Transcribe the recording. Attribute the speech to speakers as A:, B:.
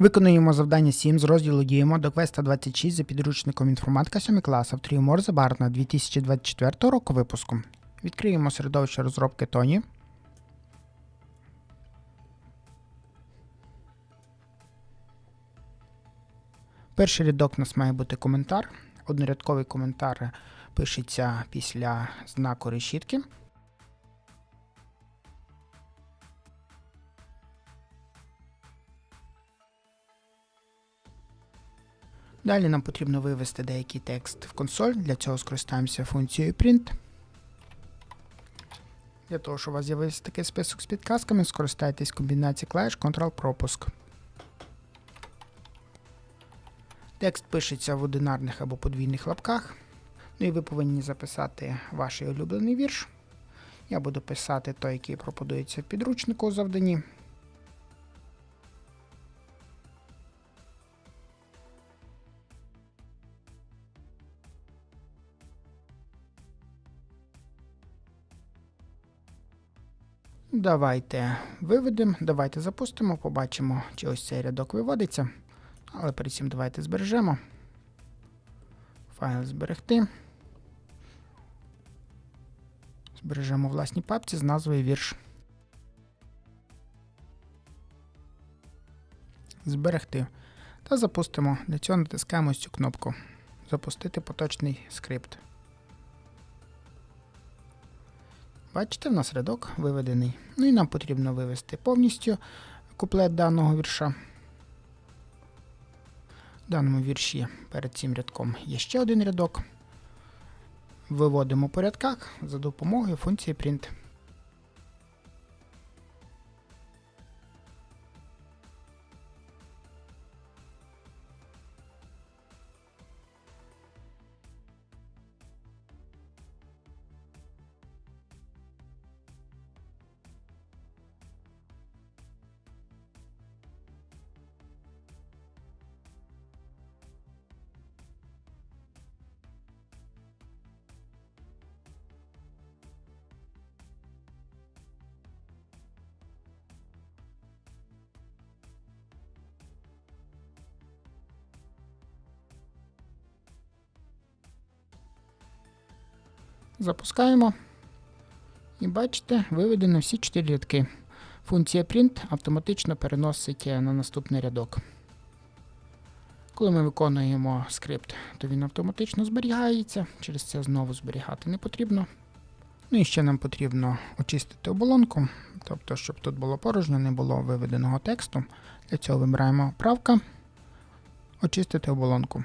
A: Виконуємо завдання 7 з розділу Діємо до квеста 26 за підручником інформатика 7 клас авторів Морзе Барна 2024 року випуску. Відкриємо середовище розробки Тоні. Перший рядок у нас має бути коментар. Однорядковий коментар пишеться після знаку решітки. Далі нам потрібно вивести деякий текст в консоль. Для цього скористаємося функцією print. Для того, щоб у вас з'явився такий список з підказками, скористайтесь комбінацією клавіш Ctrl-пропуск. Текст пишеться в одинарних або подвійних лапках. Ну і ви повинні записати ваш улюблений вірш. Я буду писати той, який пропонується в підручнику у завданні. Давайте виведемо, давайте запустимо, побачимо, чи ось цей рядок виводиться. Але перед цим давайте збережемо. Файл зберегти. Збережемо власній папці з назвою вірш. Зберегти. Та запустимо. Для цього натискаємо ось цю кнопку. Запустити поточний скрипт. Бачите, в нас рядок виведений. Ну і нам потрібно вивести повністю куплет даного вірша. В даному вірші перед цим рядком є ще один рядок. Виводимо по рядках за допомогою функції print. Запускаємо. І бачите, виведено всі 4 рядки. Функція print автоматично переносить на наступний рядок. Коли ми виконуємо скрипт, то він автоматично зберігається, через це знову зберігати не потрібно. Ну і ще нам потрібно очистити оболонку, тобто, щоб тут було порожньо, не було виведеного тексту. Для цього вибираємо правка, очистити оболонку.